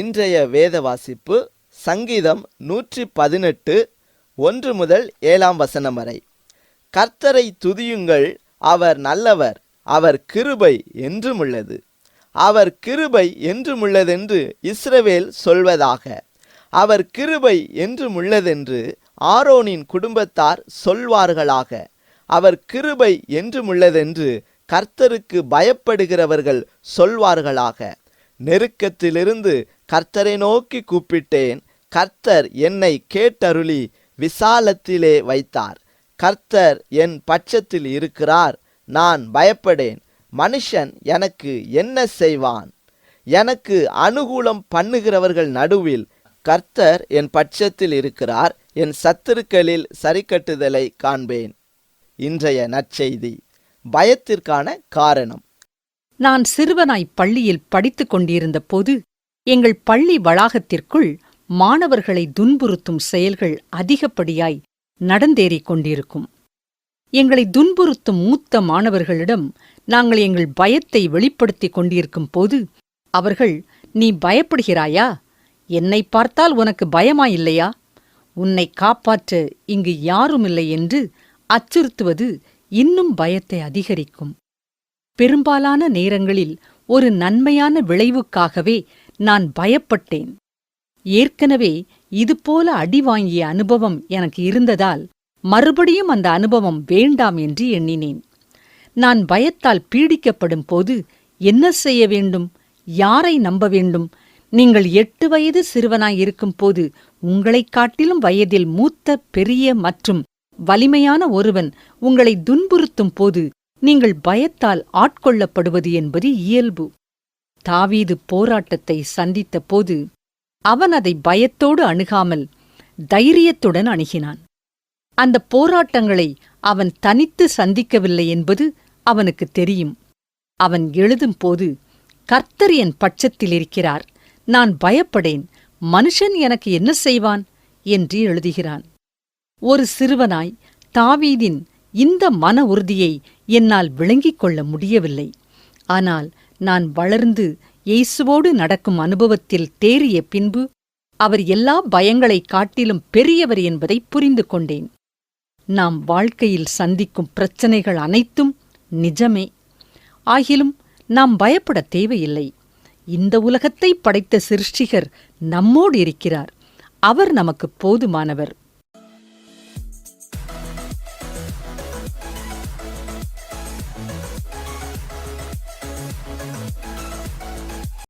இன்றைய வேத வாசிப்பு சங்கீதம் நூற்றி பதினெட்டு ஒன்று முதல் ஏழாம் வசனம் வரை. கர்த்தரை துதியுங்கள் அவர் நல்லவர் அவர் கிருபை என்றும் உள்ளது அவர் கிருபை என்றும் உள்ளதென்று இஸ்ரவேல் சொல்வதாக. அவர் கிருபை என்றும் உள்ளதென்று ஆரோனின் குடும்பத்தார் சொல்வார்களாக. அவர் கிருபை என்றும் உள்ளதென்று கர்த்தருக்கு பயப்படுகிறவர்கள் சொல்வார்களாக. நெருக்கத்திலிருந்து கர்த்தரை நோக்கி கூப்பிட்டேன். கர்த்தர் என்னை கேட்டருளி விசாலத்திலே வைத்தார். கர்த்தர் என் பட்சத்தில் இருக்கிறார். நான் பயப்படேன். மனுஷன் எனக்கு என்ன செய்வான்? எனக்கு அனுகூலம் பண்ணுகிறவர்கள் நடுவில் கர்த்தர் என் பட்சத்தில் இருக்கிறார். என் சத்துருக்களில் சரிக்கட்டுதலை காண்பேன். இன்றைய நற்செய்தி பயத்திற்கான காரணம். நான் சிறுவனாய் பள்ளியில் படித்துக் கொண்டிருந்த போது எங்கள் பள்ளி வளாகத்திற்குள் மாணவர்களை துன்புறுத்தும் செயல்கள் அதிகப்படியாய் நடந்தேறிக் கொண்டிருக்கும். எங்களை துன்புறுத்தும் மூத்த மாணவர்களிடம் நாங்கள் எங்கள் பயத்தை வெளிப்படுத்திக் கொண்டிருக்கும் போது அவர்கள் நீ பயப்படுகிறாயா? என்னை பார்த்தால் உனக்கு பயமாயில்லையா? உன்னை காப்பாற்ற இங்கு யாருமில்லை என்று அச்சுறுத்துவது இன்னும் பயத்தை அதிகரிக்கும். பெரும்பாலான நேரங்களில் ஒரு நன்மையான விளைவுக்காகவே நான் பயப்பட்டேன். ஏற்கனவே இதுபோல அடி வாங்கிய அனுபவம் எனக்கு இருந்ததால் மறுபடியும் அந்த அனுபவம் வேண்டாம் என்று எண்ணினேன். நான் பயத்தால் பீடிக்கப்படும் போது என்ன செய்ய வேண்டும்? யாரை நம்ப வேண்டும்? நீங்கள் எட்டு வயது சிறுவனாய் இருக்கும் போது உங்களைக் காட்டிலும் வயதில் மூத்த பெரிய மற்றும் வலிமையான ஒருவன் உங்களை துன்புறுத்தும் போது நீங்கள் பயத்தால் ஆட்கொள்ளப்படுவது என்பது இயல்பு. தாவீது போராட்டத்தை சந்தித்த போது அவன் அதை பயத்தோடு அணுகாமல் தைரியத்துடன் அணுகினான். அந்த போராட்டங்களை அவன் தனித்து சந்திக்கவில்லை என்பது அவனுக்கு தெரியும். அவன் எழுதும் போது கர்த்தர் என் பட்சத்தில் இருக்கிறார். நான் பயப்படேன். மனுஷன் எனக்கு என்ன செய்வான்? என்று எழுதுகிறான். ஒரு சிறுவனாய் தாவீதின் இந்த மன உறுதியை என்னால் விளங்கிக் கொள்ள முடியவில்லை. ஆனால் நான் வளர்ந்து இயேசுவோடு நடக்கும் அனுபவத்தில் தேறிய பின்பு அவர் எல்லா பயங்களைக் காட்டிலும் பெரியவர் என்பதை புரிந்து கொண்டேன். நாம் வாழ்க்கையில் சந்திக்கும் பிரச்சனைகள் அனைத்தும் நிஜமே. ஆகிலும் நாம் பயப்பட தேவையில்லை. இந்த உலகத்தை படைத்த சிருஷ்டிகர் நம்மோடு இருக்கிறார். அவர் நமக்கு போதுமானவர்.